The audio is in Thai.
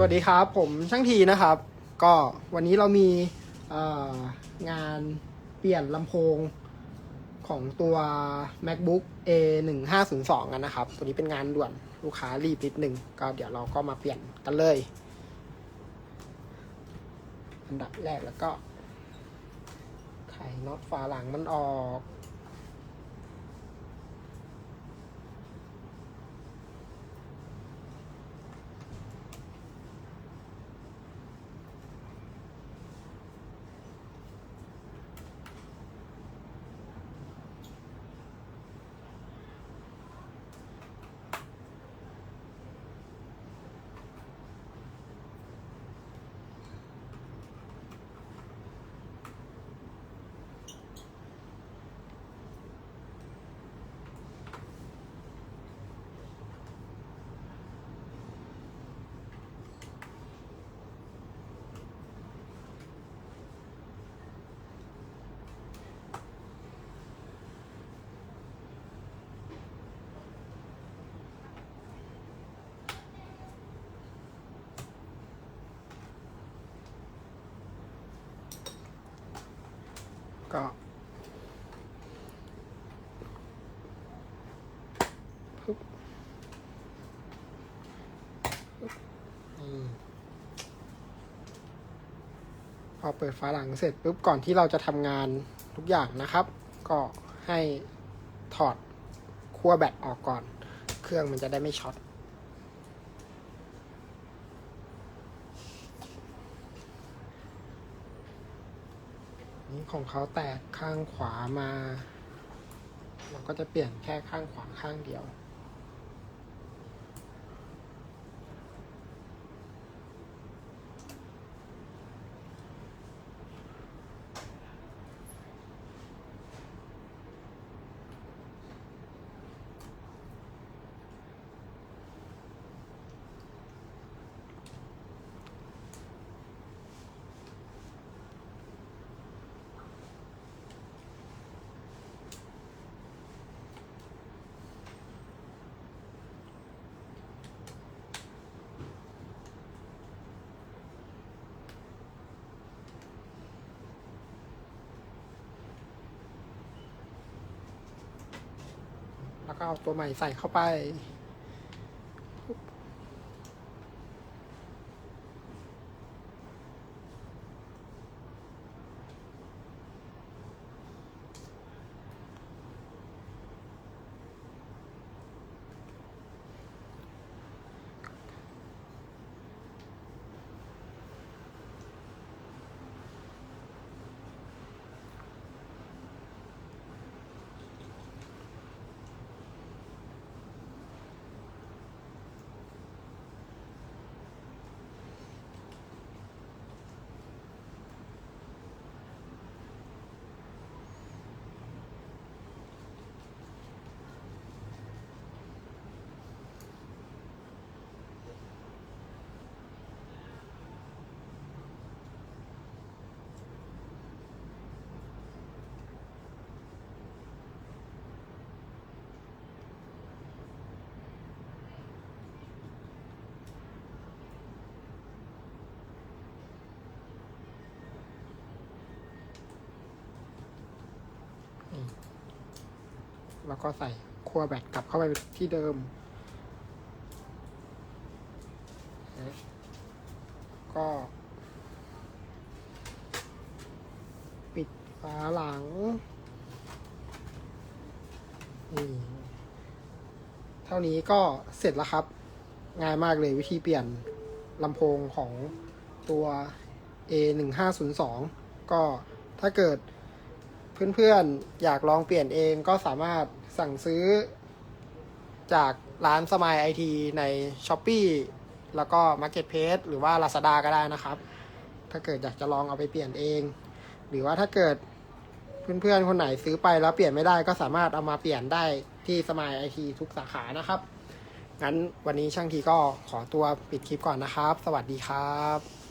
สวัสดีครับ ผมช่างทีนะครับ ก็วันนี้เรามีงานเปลี่ยนลำโพงของตัว macbook a 1 5 0 2กันนะครับ ตัวนี้เป็นงานด่วนลูกค้ารีบนิดหนึ่งก็เดี๋ยวเราก็มาเปลี่ยนกันเลย อันดับแรกแล้วก็ไขน็อตฝาหลังมันออก็ปึ๊บปึ๊บนี่พอเปิดฝาหลังเสร็จปุ๊บก่อนที่เราจะทำงานทุกอย่างนะครับ ก็ให้ถอดขั้วแบตออกก่อน เครื่องมันจะได้ไม่ช็อต นี่ของเขาแตกข้างขวามา เราก็จะเปลี่ยนแค่ข้างขวาข้างเดียว ก็เอาตัวใหม่ใส่เข้าไป แล้วก็ใส่ขั้วแบตกลับเข้าไปที่เดิม ก็ ปิดฝาหลัง นี่เท่านี้ก็เสร็จแล้วครับ ง่ายมากเลยวิธีเปลี่ยนลำโพงของตัว A 1 5 0 2 ก็ถ้าเกิดเพื่อนๆ อยากลองเปลี่ยนเองก็สามารถ สั่งซื้อ จากร้านสมายไอทีใน s h อ p e e แล้วก็ Marketplace หรือว่า Lazada ก็ได้นะครับ ถ้าเกิดอยากจะลองเอาไปเปลี่ยนเอง หรือว่าถ้าเกิดเพื่อนๆ คนไหนซื้อไปแล้วเปลี่ยนไม่ได้ก็สามารถเอามาเปลี่ยนได้ที่สมายไอทีทุกสาขานะครับ งั้นวันนี้ช่างทีก็ขอตัวปิดคลิปก่อนนะครับ สวัสดีครับ